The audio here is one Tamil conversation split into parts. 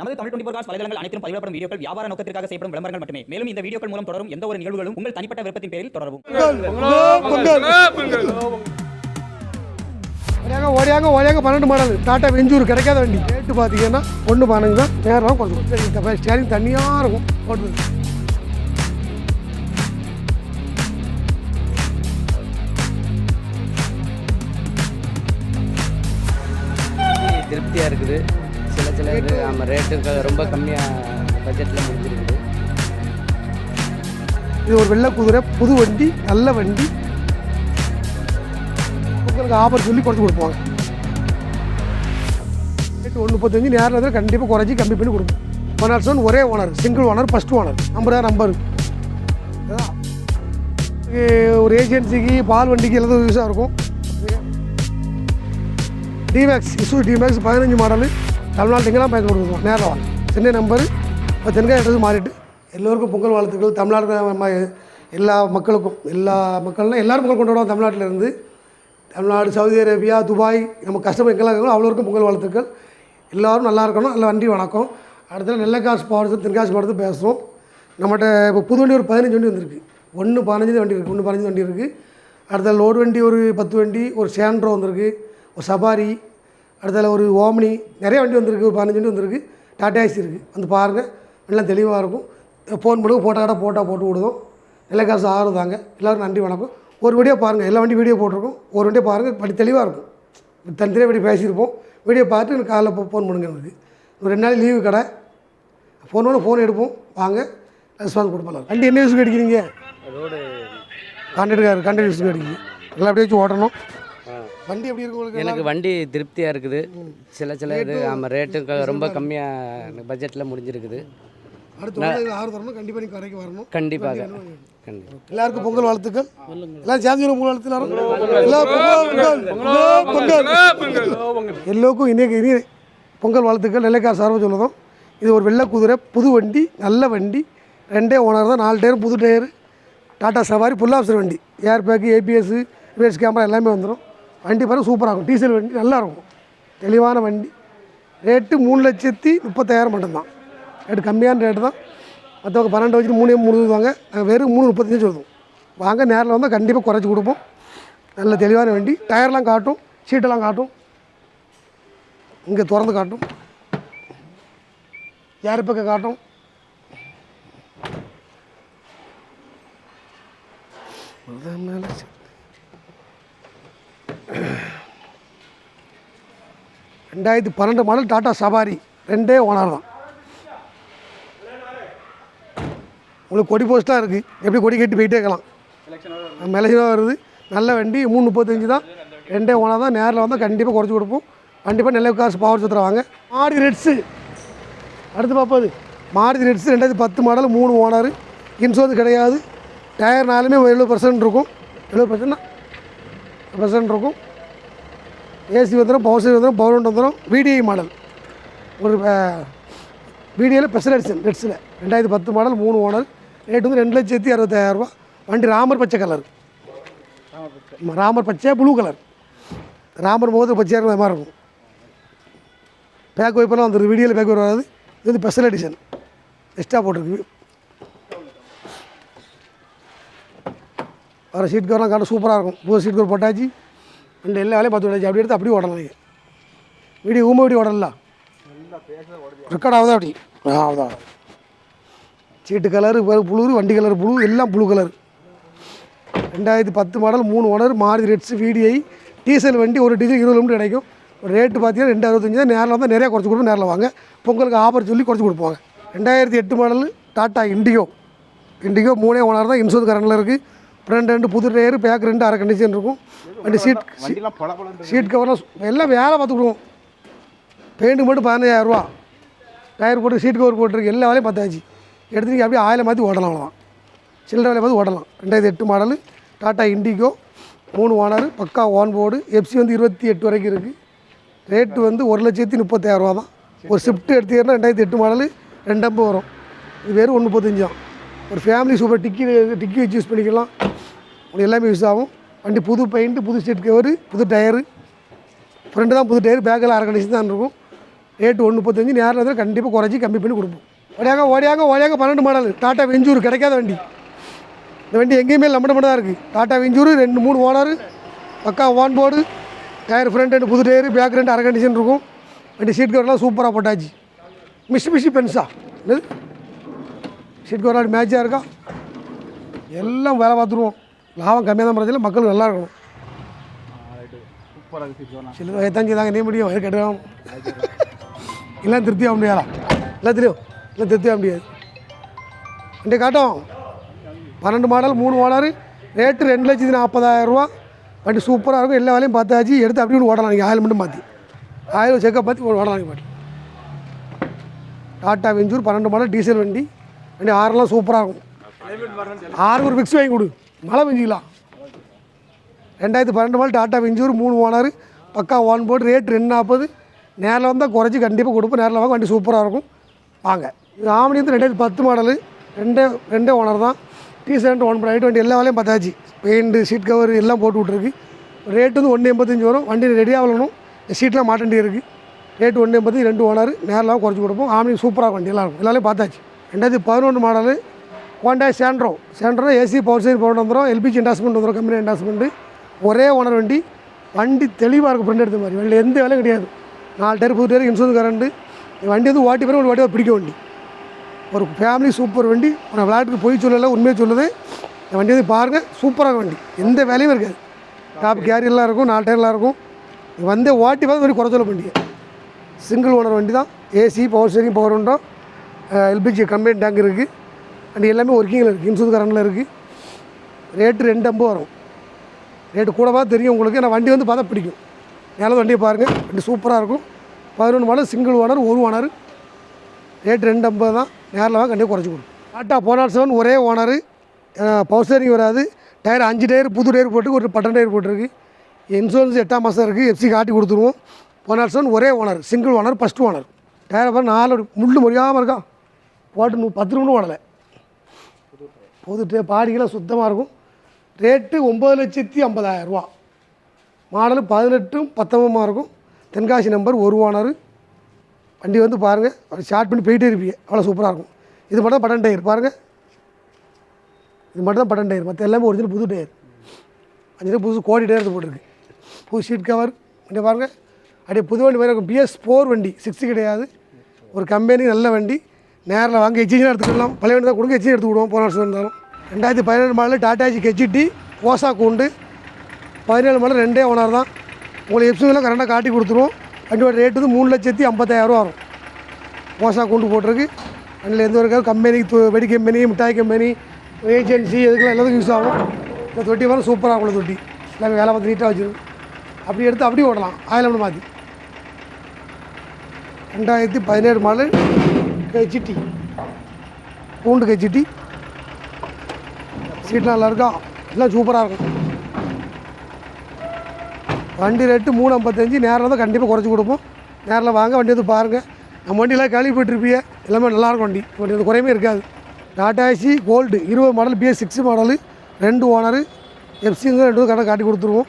நமது தமிழ் டுவெண்டி காஸ் வலைதளங்கள் அனைத்தும் பதிவிடப்படும் வீடியோக்கள் வியாபார நோக்கத்திற்காக செய்யப்படும் விளம்பரங்கள் மட்டுமே. மேலும் இந்த வீடியோக்கள் மூலம் தொடரும் எந்த ஒரு நிகழ்வுகளும் உங்கள் தனிப்பட்ட விருப்பத்தின் பேரில் தொடரவும். ஓடியாங்க ஓடியாங்க ஓடியாங்க பன்னெண்டு மாடல். டாட்டா வெஞ்சூர் கிடைக்காத வண்டி. ரேட்டு பார்த்தீங்கன்னா ஒன்று பதினஞ்சு தான் நேரம் கொஞ்சம் சரி இந்த ஸ்டேரிங் தனியாக இருக்கும் ஓட்டுறது திருப்தியாக இருக்குது. சில சில இது ஆமாம் ரேட்டு ரொம்ப கம்மியாக பட்ஜெட்டில் முடிஞ்சிருக்குது. இது ஒரு வெள்ளை குதிரை புது வண்டி நல்ல வண்டி. உங்களுக்கு ஆஃபர் சொல்லி குறைச்சி கொடுப்பாங்க ரேட்டு ஒன்று முப்பத்தஞ்சு நேரில் கண்டிப்பாக குறைச்சி கம்மி பண்ணி கொடுப்போம். ஓனர்ஸ் ஒன் ஒரே owner single owner first owner number. தான் நம்பர் ஒரு ஏஜென்சிக்கு பால் வண்டிக்கு எல்லாத்துக்கும் யூஸாக இருக்கும். D Max Isuzu D Max பதினஞ்சு மாடலு தமிழ்நாடு எங்கெல்லாம் பயன் கொடுக்கணும் நேரம் சென்னை நம்பரு இப்போ தென்காசி மாறிட்டு எல்லோருக்கும் பொங்கல் வாழ்த்துக்கள். தமிழ்நாடு எல்லா மக்களுக்கும் எல்லா மக்கள்னா எல்லோரும் பொங்கல் கொண்டாடுவோம் தமிழ்நாட்டில் இருந்து. தமிழ்நாடு சவுதி அரேபியா துபாய் நம்ம கஸ்டமர் எங்கெல்லாம் இருக்கணும் அவ்வளோருக்கும் பொங்கல் வாழ்த்துக்கள். எல்லோரும் நல்லா இருக்கணும். நல்ல வண்டி வணக்கம். அடுத்தது நெல்லைக்காசு பாவத்து தென்காசி பாவத்து பேசுகிறோம் நம்மகிட்ட இப்போ புது வண்டி ஒரு பதினஞ்சு வண்டி வந்திருக்கு. ஒன்று பதினஞ்சு வண்டி இருக்குது ஒன்று பதினஞ்சு வண்டி இருக்குது அடுத்த லோடு வண்டி ஒரு பத்து வண்டி ஒரு சேண்ட்ரோ வந்திருக்கு. ஒரு சபாரி அடுத்ததில் ஒரு ஓம்னி நிறைய வண்டி வந்திருக்கு ஒரு பதினஞ்சு வண்டி வந்திருக்கு. டாடா ஏசி இருக்குது வந்து பாருங்கள் எல்லாம் தெளிவாக இருக்கும். ஃபோன் பண்ணுங்க ஃபோட்டோ கடை ஃபோட்டோ போட்டு விடுவோம். நல்ல காசு ஆறுதாங்க எல்லோரும் நன்றி வணக்கம். ஒரு வீடியோ பாருங்கள் எல்லா வண்டி வீடியோ போட்டிருக்கோம். ஒரு வண்டியோ பாருங்கள் படி தெளிவாக இருக்கும். தனித்தனியாக வீடியோ பேசியிருப்போம். வீடியோ பார்த்து எனக்கு காலைல ஃபோன் பண்ணுங்க எனக்கு. ஒரு ரெண்டு நாள் லீவு கடை. ஃபோன் பண்ண ஃபோன் எடுப்போம். வாங்க. ரெஸ்பான்ஸ் கொடுப்பலாம் வண்டி என்ன யூஸுக்கு அடிக்கிறீங்க? ரோடு. கான்ட்ராக்ட் கான்ட்ராக்ட் யூஸுக்கு அடிக்கிறீங்க. நல்லா அப்படியே வச்சு ஓட்டணும். வண்டி எப்படி இருக்கு உங்களுக்கு எனக்கு வண்டி திருப்தியாக இருக்குது சில சில இது ஆமாம் ரேட்டு ரொம்ப கம்மியாக பட்ஜெட்டில் முடிஞ்சிருக்குது அடுத்து ஆறு கண்டிப்பாக நீங்கள் கடைக்கு வரணும் கண்டிப்பாக கண்டிப்பாக எல்லாருக்கும் பொங்கல் வாழ்த்துக்கள் எல்லாம் சேர்ந்து பொங்கல் வாழ்த்து எல்லாரும் எல்லாம் பொங்கல் பொங்கல் பொங்கல் எல்லோருக்கும் இனிய இனிய பொங்கல் வாழ்த்துக்கள் நெல்லைக்கார் சார்பாக சொல்லுறோம் இது ஒரு வெள்ளை குதிரை புது வண்டி நல்ல வண்டி ரெண்டே ஓனர் தான் நாலு டயர் புது tyre Tata Safari full option வண்டி air bag ABS reverse camera எல்லாமே வந்துடும் வண்டி பாருங்க சூப்பராக இருக்கும். டீசல் வண்டி நல்லா இருக்கும். தெளிவான வண்டி. ரேட்டு மூணு லட்சத்தி முப்பத்தாயிரம் மட்டும்தான். ரேட்டு கம்மியான ரேட்டு தான். மற்றவங்க பன்னெண்டு வச்சு மூணு மூணு வாங்க நாங்கள் வெறும் மூணு முப்பத்தஞ்சு சொல்லுவோம். வாங்க நேரில் வந்தால் கண்டிப்பாக குறைச்சி கொடுப்போம். நல்ல தெளிவான வண்டி. டயர்லாம் காட்டும். சீட்டெல்லாம் காட்டும். இங்கே திறந்து காட்டும். யார் பக்கம் காட்டும். முதல்ல ரெண்டாயிரத்தி பன்னெண்டு மாடல் டாட்டா சவாரி. ரெண்டே ஓனர் தான். உங்களுக்கு கொடி போஸ்ட்டாக இருக்குது எப்படி கொடி கட்டி போயிட்டே இருக்கலாம். மெலசினாக வருது. நல்ல வண்டி மூணு முப்பத்தஞ்சு தான். ரெண்டே ஓனர் தான். நேரில் வந்தால் கண்டிப்பாக குறைச்சி கொடுப்போம். கண்டிப்பாக நல்ல காசு பவர் சுற்றுற வாங்க மாருதி ரெட்ஸு அடுத்து பார்ப்பது. மாருதி ரெட்ஸு ரெண்டாயிரத்தி பத்து மாடல் மூணு ஓனர். இன்சூரன்ஸ் கிடையாது. டயர் நாலுமே எழுபது பர்சன்ட் இருக்கும். எழுபது பர்சன்ட்னா பர்சன்ட் இருக்கும் ஏசி வந்துடும் பவர் சீட் வந்துடும் பவர் வந்துடும் விடிஐ மாடல் ஒரு வீடியோவில் ஸ்பெஷல் எடிஷன் ரெட்ஸில் ரெண்டாயிரத்தி பத்து மாடல் மூணு ஓனர் ரேட் வந்து ரெண்டு லட்சத்தி அறுபத்தாயிரரூபா வண்டி ராமர் பச்சை கலர் ராமர் பச்சை ப்ளூ கலர் ராமர் முகத்தில் பச்சையாக இருக்கிற மாதிரி இருக்கும். பேக் வைப்பெல்லாம் வந்துடும் வீடியோவில் பேக் வராது. இது வந்து ஸ்பெஷல் எடிஷன் எக்ஸ்ட்ரா போட்டிருக்கு. வர சீட் கவர்லாம் காட்ட சூப்பராக இருக்கும். புது சீட் கவர் போட்டாச்சு. ரெண்டு எல்லா வேலையும் பார்த்து விடாச்சு அப்படி எடுத்து அப்படியே ஓடலாம் வீடியோ ஊமை வீடியோ ஓடலாம் ரெக்கார்ட் ஆகுதா அப்படி? ஆகுதா? சீட்டு கலரு புழு வண்டி கலர் புழு எல்லாம் ப்ளூ கலர் ரெண்டாயிரத்தி பத்து மாடல் மூணு owner Maruti Ritz VDI diesel வண்டி ஒரு டீசல் இருபது கிலோமீட்டர் கிடைக்கும். ஒரு ரேட்டு பார்த்தீங்கன்னா ரெண்டு அறுபத்தஞ்சு தான் நேரில் வந்தால் நிறையா குறைச்சி கொடுப்போம் நேரில் வாங்க. பொங்கலுக்கு ஆஃபர் சொல்லி குறைச்சி கொடுப்பாங்க. ரெண்டாயிரத்தி எட்டு மாடல் டாட்டா இண்டிகோ இண்டிகோ மூணே ஓனர் தான் இன்சூரன்ஸ் கரண்டில் இருக்குது ஃப்ரண்ட் ரெண்டு புது டயர் பேக் ரெண்டு அரை கண்டிஷன் இருக்கும். வண்டி சீட் சீட் கவர்லாம் எல்லாம் வேலை பார்த்துக்குடுவோம். பெயிண்ட்டு மட்டும் பதினஞ்சாயிரரூவா டயர் போட்டு சீட் கவர் போட்டிருக்கு எல்லா வேலையும் பார்த்தாச்சு எடுத்து நீங்கள் அப்படியே ஆயிலை மாற்றி ஓடலாம் அவ்வளோதான் சில்லறை வேலை பார்த்து ஓடலாம். ரெண்டாயிரத்தி எட்டு மாடலு டாட்டா இண்டிகோ மூணு ஓனர் பக்கா ஓன் போர்டு எஃப்சி வந்து இருபத்தி எட்டு வரைக்கும் இருக்குது ரேட்டு வந்து ஒரு லட்சத்தி முப்பத்தாயிரரூவா தான் ஒரு ஷிஃப்ட் எடுத்தீங்கன்னா ரெண்டாயிரத்தி எட்டு மாடலு ரெண்டம்பு வரும். இது வெறும் ஒன்று முப்பத்தஞ்சு தான். ஒரு ஃபேமிலி சூப்பர் டிக்கி டிக்கி வச்சு யூஸ் பண்ணிக்கலாம். உங்களுக்கு எல்லாமே யூஸ் ஆகும். வண்டி புது பெயிண்ட்டு புது சீட் கவரு புது டயரு ஃப்ரெண்டு தான் புது டயர் பேக்கில் அரை கண்டிஷன் தான் இருக்கும். ரேட்டு ஒன்று முப்பத்தஞ்சு நேரில் வந்து கண்டிப்பாக குறைச்சி கம்மி பண்ணி கொடுப்போம். ஓடியாங்க ஓடியாங்க ஓடியாங்க பன்னெண்டு மாடல் டாட்டா வெஞ்சூர் கிடைக்காத வண்டி. இந்த வண்டி எங்கேயுமே லம்பட மட்டும் தான் இருக்குது டாட்டா வெஞ்சூர் ரெண்டு மூணு ஓனர் பக்கா ஓன் போர்டு டயர் ஃப்ரண்ட் ரெண்டு புது டயர் பேக் ரெண்டு அரை கண்டிஷன் இருக்கும். வண்டி சீட் கவர்லாம் சூப்பராக போட்டாச்சு. மிஷி மிஷி பென்ஸா என்னது? சீட் கவர் மேட்சாக இருக்கா? எல்லாம் வேலை பார்த்துருவோம். லாபம் கம்மியாக தான் பிரச்சனை மக்கள் நல்லா இருக்கணும். சில வயதாங்க தாங்க நீ முடியும். வயிறு எல்லாம் திருப்தி ஆக முடியாதா? தெரியும். எல்லாம் திருப்தி ஆக முடியாது. வண்டி காட்டும். பன்னெண்டு மாடல் மூணு ஓனர். ரேட்டு ரெண்டு லட்சத்தி நாற்பதாயிரரூவா வண்டி சூப்பராக இருக்கும். எல்லா வேலையும் பார்த்தாச்சு. எடுத்து அப்படி இப்படி ஓடலாம் நீங்கள் ஆயில் மட்டும் மாற்றி ஆயில் செக்கப் பார்த்து ஓடலாம் நீங்கள் பாட்டு. டாட்டா வெஞ்சூர் பன்னெண்டு மாடல் டீசல் வண்டி. வண்டி ஆறுலாம் சூப்பராக இருக்கும் ஆறு ஒரு ஃபிக்ஸ் வாங்கி கொடு. மழை பெஞ்சிக்கலாம். ரெண்டாயிரத்து பன்னெண்டு மால் டாட்டா பெஞ்சூர் மூணு ஓனர் பக்கா ஒன் போட்டு ரேட் ரெண்டு நாற்பது நேரில் வந்தால் குறைச்சி கண்டிப்பாக கொடுப்போம். நேரில் வாங்க வண்டி சூப்பராக இருக்கும். வாங்க. இது ஆமணி வந்து ரெண்டாயிரத்து பத்து மாடலு ரெண்டே ரெண்டே ஓனர் தான். டி செவன்ட் ஒன் ப்ரைட் வண்டி எல்லா வேலையும் பார்த்தாச்சு. பெயிண்ட்டு சீட் கவர் எல்லாம் போட்டு விட்ருக்கு ரேட்டு வந்து ஒன்று எண்பத்தஞ்சு வரும். வண்டி ரெடியாக வரணும். சீட்லாம் மாட்டண்டி இருக்குது ரேட்டு ஒன்று எண்பத்தஞ்சு ரெண்டு ஓனர் நேரில் குறைச்சி கொடுப்போம். ஆமணி சூப்பராக வண்டி எல்லாம் இருக்கும். எல்லாமே பார்த்தாச்சு. ரெண்டாயிரத்தி பதினொன்று model Honda Santro Santro AC power side போட்டு வந்துடும் எல்பிஜி இன்டாஸ்மெண்ட் வந்துடும் கம்பெனி இன்டாஸ்மெண்ட்டு ஒரே ஓனர் வண்டி. வண்டி தெளிவாக இருக்கும் ஃப்ரெண்ட் எடுத்த மாதிரி. வண்டியில் எந்த வேலையும் கிடையாது. நாலு டேர் புது டேர் இன்சூரன்ஸ் கரண்டு வண்டி வந்து ஓட்டி பேர் ஒரு வாட்டி பிடிக்க வண்டி. ஒரு ஃபேமிலி சூப்பர் வண்டி. நான் விளையாட்டுக்கு போய் சொல்லலை உண்மையை சொல்லுது. இந்த வண்டி வந்து பாருங்கள் சூப்பராக வண்டி. எந்த வேலையும் இருக்காது. டாப் கேரியர்லாம் இருக்கும் நாலு டயர்லாம் இருக்கும். இது வந்து ஓட்டி பார்த்து வண்டி குறை சொல்ல வண்டி சிங்கிள் ஓனர் வண்டி தான். ஏசி பவர் ஸ்டேரிங் பவர் உண்டோ எல்பிஜி கம்பெனி டேங்க் இருக்குது வண்டி எல்லாமே ஒர்க்கிங்கில் இருக்குது இன்சூரன்ஸ் கரண்டில் இருக்குது ரேட்டு ரெண்டு ஐம்பது வரும். ரேட்டு கூடவா தெரியும் உங்களுக்கு. நான் வண்டி வந்து பார்த்தா பிடிக்கும். நேரம் வண்டியை பாருங்கள் வண்டி சூப்பராக இருக்கும். பதினொன்று மாடல் சிங்கிள் ஓனர் ஒரு ஓனர். ரேட் ரெண்டு ஐம்பது தான். நேரில் வாங்க கண்டிப்பாக குறைச்சி கொடுக்கும் டாட்டா போனார் செவன் ஒரே ஓனரு. பவர் ஸ்டேரிங் வராது. டயர் அஞ்சு டயர் புது டயர் போட்டு ஒரு பட்டன் டயர் போட்டிருக்கு. இன்சூரன்ஸ் எட்டாம் மாதம் இருக்குது எஃப்சி காட்டி கொடுத்துருவோம். போனார் செவன் ஒரே owner. Single owner first owner. டயரை பாரு நாலு முள் முடியாமல் இருக்கா? போட்டு நூ பத்து நிமிடம் ஓடலை. புது டே பாடிக்கெல்லாம் சுத்தமாக இருக்கும். ரேட்டு ஒம்பது லட்சத்தி ஐம்பதாயிரரூவா மாடல் பதினெட்டும் பத்தொம்பதுமாக இருக்கும். தென்காசி நம்பர் ஒரு ஓனர் வண்டி வந்து பாருங்கள் அப்படி ஸ்டார்ட் பண்ணி போயிட்டே இருப்பீங்க. அவ்வளோ சூப்பராக இருக்கும். இது மட்டும் தான் பட்டன் டயர் பாருங்கள் இது மட்டும் தான் பட்டன் டயர். மற்ற எல்லாமே ஒரிஜினல் புது டயர். அஞ்சு புதுசு கோடி டயர் போட்டிருக்கு. புது சீட் கவர் வண்டி பாருங்கள் அப்படியே புது வண்டி மாதிரி இருக்கும். பிஎஸ் ஃபோர் வண்டி சிக்ஸு கிடையாது. ஒரு கம்பெனி நல்ல வண்டி. நேரில் வாங்க எச்சிஜினா எடுத்துக்கலாம். பழைய வண்டி தான் கொடுங்க எச்சி எடுத்து விடுவோம் போன வருஷம் இருந்தாலும். ரெண்டாயிரத்தி பதினேழு மாடல் டாட்டாஜி கெச்சிட்டி ஓசா கூண்டு பதினேழு மாடல் ரெண்டே ஓனர் தான். உங்களுக்கு எப்சிலாம் கரெக்டாக காட்டி கொடுத்துருவோம். வண்டியோட ரேட்டு வந்து மூணு லட்சத்தி ஐம்பத்தாயிரரூவா வரும். ஓசா கூண்டு போட்டிருக்கு. அதில் எந்த ஒரு கம்பெனி து- வெடி கம்பெனி மிட்டாய் கம்பெனி ஏஜென்சி இதுக்கெல்லாம் எல்லாத்துக்கும் யூஸ் ஆகும். இந்த தொட்டி வர சூப்பராக உள்ள தொட்டி. எல்லாமே வேலை பார்த்து நீட்டாக வச்சுருக்கு அப்படி எடுத்து அப்படியே ஓடலாம் ஆயிரம் மாற்றி ரெண்டாயிரத்தி பதினேழு மாடல் கெச்சிட்டி பூண்டு கெச்சிட்டி சீட்லாம் நல்லா இருக்கும் எல்லாம் சூப்பராக இருக்கும். வண்டி ரேட்டு மூணு ஐம்பத்தஞ்சு நேரில் தான் கண்டிப்பாக குறைச்சி கொடுப்போம். நேரில் வாங்க வண்டி வந்து பாருங்கள் நம்ம வண்டியெல்லாம் கழுவி எல்லாமே நல்லாயிருக்கும் வண்டி. வண்டி வந்து குறையுமே இருக்காது. டாட்டாசி கோல்டு இருபது மாடல் பிஎஸ் சிக்ஸ் மாடலு ரெண்டு ஓனரு எஃப்சிங்க ரெண்டு கடை காட்டி கொடுத்துருவோம்.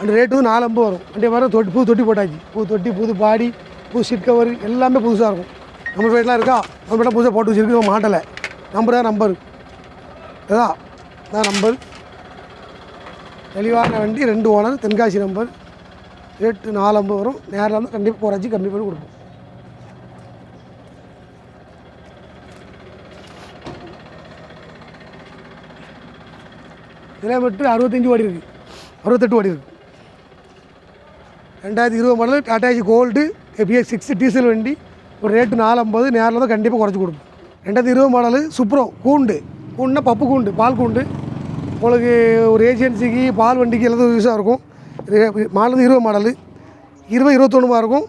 அந்த ரேட்டு வந்து நாலு ஐம்பது வரும். வண்டி மாதிரி தொட்டி புது தொட்டி போட்டாச்சு. புது தொட்டி புது பாடி புது சீட் கவர் எல்லாமே புதுசாக இருக்கும். நம்ம வீட்டில் இருக்கா? நம்ம வீட்டில் புதுசாக போட்டு வச்சுருக்கு மாட்டலை. நம்பர் தான் நம்பர். அதான் தான் நம்பர். தெளிவான வண்டி ரெண்டு ஓனர் தென்காசி நம்பர். ரேட்டு நாலு ஐம்பது வரும். நேரில் வந்து கண்டிப்பாக குறைச்சி கம்மி பண்ணி கொடுப்போம். கிலோமீட்டர் அறுபத்தஞ்சி ஓடி இருக்குது அறுபத்தெட்டு ஓடி இருக்குது ரெண்டாயிரத்தி இருபது மாடல் டாட்டாஜி கோல்டு பிஎஸ் சிக்ஸ் டீசல் வண்டி. ஒரு ரேட்டு நாலு ஐம்பது நேரில் தான் கண்டிப்பாக குறைச்சி கொடுப்போம். ரெண்டாயிரத்தி இருபது மாடலு சுப்ரோ கூண்டு. கூண்டுனா பப்பு கூண்டு பால் கூண்டு. உங்களுக்கு ஒரு ஏஜென்சிக்கு பால் வண்டிக்கு எல்லாத்துக்கும் யூஸாக இருக்கும். இது மாடல் இருபது மாடலு. இருபது இருபத்தொன்றுமா இருக்கும்.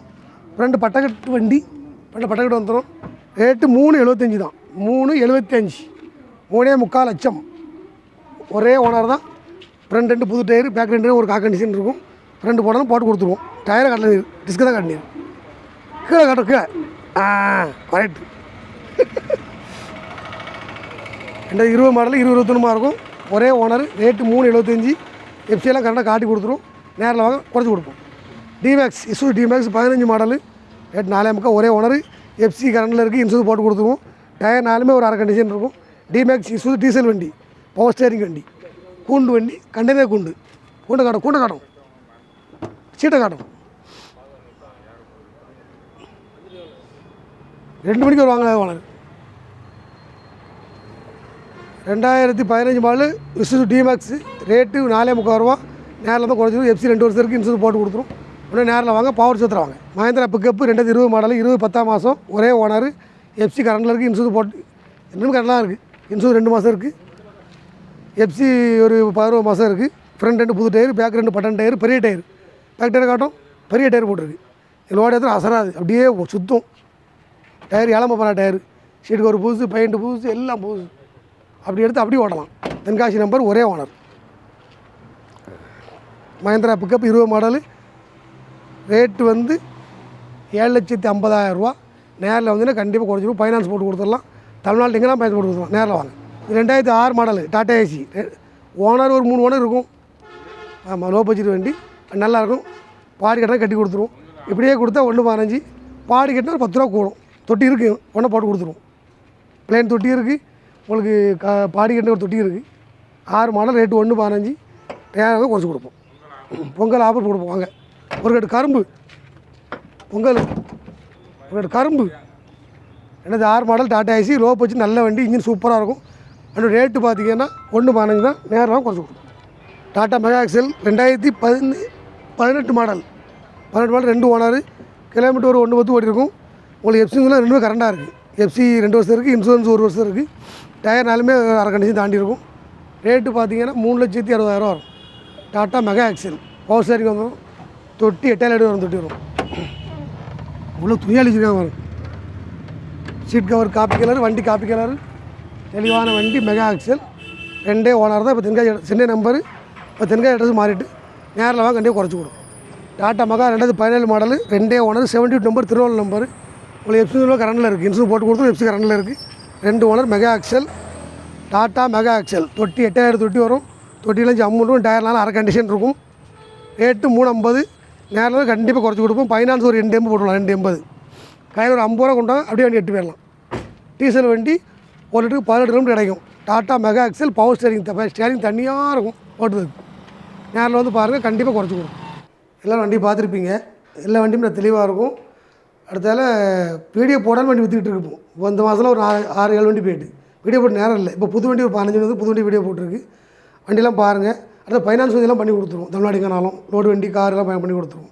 ரெண்டு பட்டக்கட்டு வண்டி ரெண்டு பட்டக்கட்டு வந்துடும் ரேட்டு மூணு எழுபத்தஞ்சி தான். மூணு எழுபத்தஞ்சி மூணே முக்கால் லட்சம். ஒரே ஓனர் தான். ஃப்ரண்ட் ரெண்டு புது டயர் பேக் ரெண்டு ஒரு கார் கண்டிஷன் இருக்கும். ஃப்ரெண்டு போனாலும் போட்டு கொடுத்துருவோம். டயரை கட்டணி டிஸ்க்கு தான் கட்டினீர் கீழே கட்டுற கீழே. கரெக்ட் ரெண்டு இருபது மாடல் இருபது இருபத்தொன்னுமா இருக்கும் ஒரே ஓனர் ரேட்டு மூணு எழுபத்தஞ்சி எஃப்சியெல்லாம் கரெக்டாக காட்டி கொடுத்துரும். நேரில் வாங்க குறைச்சி கொடுப்போம். D Max Isuzu D Max பதினஞ்சு மாடலு ரேட் நாலே முக்கால் ஒரே ஓனர் எஃப்சி கரண்டில் இருக்குது இன்சூரன்ஸ் போட்டு கொடுத்துருவோம். டயர் நாலுமே ஒரு அரை கண்டிஷன் இருக்கும். டிமேக்ஸ் இன்சூரன்ஸ் டீசல் வண்டி பவர் ஸ்டேரிங் வண்டி கூண்டு வண்டி கண்டெய்னர் கூண்டு. கூண்டை காட்டும் கூண்டை காட்டும். சீட்டை காட்டும். ரெண்டு மணிக்கு வருவாங்க ஓனர் ரெண்டாயிரத்தி பதினஞ்சு மாடல் விசுசு டிமேக்ஸு ரேட்டு நாலே முக்கால் ரூபா. நேரில் தான் குறைச்சிடும் எஃப்சி ரெண்டு வருஷத்துக்கு இன்சூரன்ஸ் போட்டு கொடுத்துரும். உடனே நேரில் வாங்க பவர் சத்திரம் வாங்க. மகேந்திரா பிக்கப்பு ரெண்டாயிரத்தி இருபது மாடல் இருபது பத்தாம் மாதம் ஒரே ஓனர் எஃப்சி கரண்டில் இருக்குது இன்சூரன்ஸ் போட்டு இன்னும் கரண்டாக இருக்குது இன்சூரன்ஸ் ரெண்டு மாதம் இருக்குது எஃப்சி ஒரு பதினோரு மாதம் இருக்குது ஃப்ரண்ட் ரெண்டு புது டயர் பேக் ரெண்டு பட்டன் டயர் பெரிய டயர் பேக் டயர் காட்டும் பெரிய டயர் போட்டிருக்கு. லோடு எத்தனை அசராது. அப்படியே சுத்தம். டயர் ஏழாம போன டயர். சீட்டுக்கு ஒரு புதுசு பெயிண்ட் புதுசு எல்லாம் புதுசு. அப்படி எடுத்து அப்படியே ஓட்டலாம். தென்காசி நம்பர் ஒரே ஓனர் மகேந்திரா பிக்கப் இருபது மாடலு ரேட்டு வந்து ஏழு லட்சத்தி ஐம்பதாயிரம் ரூபா. நேரில் வந்தீங்கன்னா கண்டிப்பாக குறைஞ்சிரும் ஃபைனான்ஸ் போட்டு கொடுத்துடலாம். தமிழ்நாட்டில் எங்கெல்லாம் ஃபைனான்ஸ் போட்டு கொடுத்துடலாம்? நேரில் வாங்க. இது ரெண்டாயிரத்தி ஆறு மாடலு டாட்டா ஏசி ஓனர் ஒரு மூணு ஓனர் இருக்கும். ஆமாம் லோ பட்ஜெட் வண்டி. நல்லாயிருக்கும் பாடி கட்டினா கட்டி கொடுத்துருவோம். இப்படியே கொடுத்தா ஒன்று பதினஞ்சு. பாடி கட்டினா ஒரு பத்து ரூபா கூடும். தொட்டி இருக்குது ஒன்றை போட்டு கொடுத்துருவோம் பிளேன் தொட்டி இருக்குது உங்களுக்கு கா பாடி கட்டின ஒரு தொட்டி இருக்குது ஆறு மாடல் ரேட்டு ஒன்று பதினஞ்சு தேவை குறைச்சி கொடுப்போம். பொங்கல் ஆஃபர் கொடுப்போம் வாங்க. ஒரு கட்டு கரும்பு. பொங்கல். ஒரு கட்டு கரும்பு. எனது ஆறு மாடல் டாட்டா ஏசி லோ வச்சு நல்ல வண்டி இன்ஜின் சூப்பராக இருக்கும். அதோட ரேட்டு பார்த்தீங்கன்னா ஒன்று பதினஞ்சு தான் நேரம் குறைச்சி கொடுப்போம். டாட்டா மெகா எக்ஸல் ரெண்டாயிரத்தி பதினு பதினெட்டு மாடல். பதினெட்டு மாடல் ரெண்டு ஓனர். கிலோமீட்டர் ஒரு ஒன்று பத்து ஓடி இருக்கும் உங்களுக்கு எஃப்சிங்கெலாம் ரெண்டுமே கரண்டாக இருக்குது எஃப்சி ரெண்டு வருஷம் இருக்குது இன்சூரன்ஸ் ஒரு வருஷம் இருக்குது டயர் நாலுமே அரை கண்டிஷன் தாண்டி இருக்கும். ரேட்டு பார்த்தீங்கன்னா மூணு லட்சத்தி அறுபதாயிரம் வரும். Tata Mega XL power steering வந்துடும் தொட்டி எட்டாயிரம் வரும் தொட்டி வரும். இவ்வளோ துணியாளி வச்சுருக்காங்க வரும் சீட் கவர் காப்பி கலர் வண்டி காப்பி கலர் தெளிவான வண்டி மெகா ஆக்சல் ரெண்டே ஓனர் தான். இப்போ தென்காசி சென்னை நம்பரு இப்போ தென்காசி அட்ரஸ் மாறிட்டு நேரில் வாங்க கண்டிப்பாக குறைச்சி கொடுக்கும். டாட்டா மகா ரெண்டாவது பதினேழு மாடல் ரெண்டே owner seventy two number Tiruvallur number உங்களுக்கு எஃப்சி கரண்டில் இருக்குது இன்சூரன்ஸ் போட்டு கொடுத்தோம் எப்சி கரண்டில் இருக்குது ரெண்டு owner Mega XL Tata Mega XL தொட்டி எட்டாயிரம் தொட்டி வரும். தொட்டியில் அமௌண்ட்டும் டயர்னாலும் அரை கண்டிஷன் இருக்கும். ரேட்டு மூணு ஐம்பது நேரில் கண்டிப்பாக குறைச்சி கொடுப்போம். ஃபைனான்ஸ் ஒரு ரெண்டு எம்பு போட்டுடலாம். ரெண்டு எண்பது. கையில் ஒரு ஐம்பது ரூபா கொண்டாங்க அப்படியே வண்டி எட்டு போயிடலாம். டீசல் வண்டி ஒரு லிட்டருக்கு பதினெட்டு கிலோமீட்டர் கிடைக்கும். Tata Mega XL power steering steering தனியாக இருக்கும் ஓட்டுறதுக்கு. நேரில் வந்து பாருங்கள் கண்டிப்பாக குறைச்சி கொடுக்கும் எல்லாம் வண்டி பார்த்துருப்பீங்க. எல்லா வண்டியும் நான் தெளிவாக இருக்கும். அடுத்தால வீடியோ போடாமல் வண்டி விற்றுக்கிட்டு இருப்போம் இப்போ. இந்த மாதத்தில் ஒரு ஆறு ஆறு ஏழு வண்டி போயிட்டு. வீடியோ போட்டு நேரம் இல்லை. இப்போ புது வண்டி ஒரு பதினஞ்சு வந்து புது வண்டி வீடியோ போட்டிருக்கு. வண்டியெல்லாம் பாருங்கள் அடுத்த ஃபைனான்ஸ் வண்டியெல்லாம் பண்ணி கொடுத்துருவோம். தமிழ்நாடுக்கானாலும் லோடு வண்டி கார் எல்லாம் பண்ணி கொடுத்துருவோம்.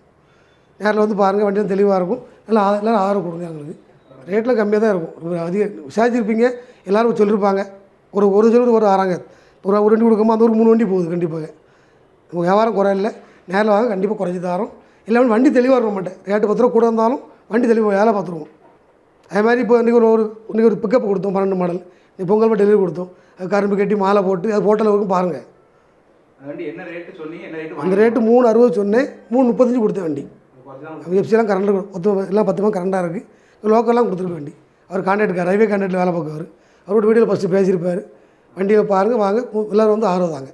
நேரில் வந்து பாருங்கள் வண்டியும் தெளிவாக இருக்கும். எல்லாம் ஆ- எல்லோரும் ஆதரவு கொடுங்க எங்களுக்கு. ரேட்டில் கம்மியாக தான் இருக்கும். அதிக விசாரிச்சிருப்பீங்க. எல்லோரும் சொல்லியிருப்பாங்க ஒரு ஒரு சொல்லுறது ஒரு ஆறாங்க. ஒரு ஒரு வண்டி கொடுக்கும்போது அந்த ஒரு மூணு வண்டி போகுது கண்டிப்பாக. உங்கள் வியாபாரம் குறையில்ல நேரில் வாங்க கண்டிப்பாக குறைஞ்சி தரோம். இல்லாமல் வண்டி தெளிவாக இருக்க மாட்டேன். ரேட்டு பத்து ரூபா கூட இருந்தாலும் வண்டி தெளிவாக வேலை பார்த்துருவோம். அதே மாதிரி இப்போ இன்றைக்கி ஒரு ஒரு இன்றைக்கி ஒரு பிக்கப் கொடுத்தோம் பன்னெண்டு மாடல் நீ பொங்கல் மட்டும் டெலிவரி கொடுத்தோம். அது கரும்பு கட்டி மாலை போட்டு அது போட்டல் வரைக்கும் பாருங்கள் அந்த ரேட்டு மூணு அறுபது சொன்னேன். மூணு முப்பத்தஞ்சு கொடுத்த வண்டி. எஃப்சிலாம் கரண்ட் பத்து எல்லாம் பத்து மாதம் கரண்டாக இருக்குது லோக்கல்லாம் கொடுத்துருக்க வண்டி. அவர் கான்ட்ராக்ட் ரயில்வே கான்ட்ராக்டில் வேலை பார்க்குவார் அவரோட வீடியோவில் ஃபஸ்ட்டு பேசியிருப்பார். வண்டியை பாருங்கள் வாங்க. எல்லோரும் வந்து ஆர்வம் தாங்க.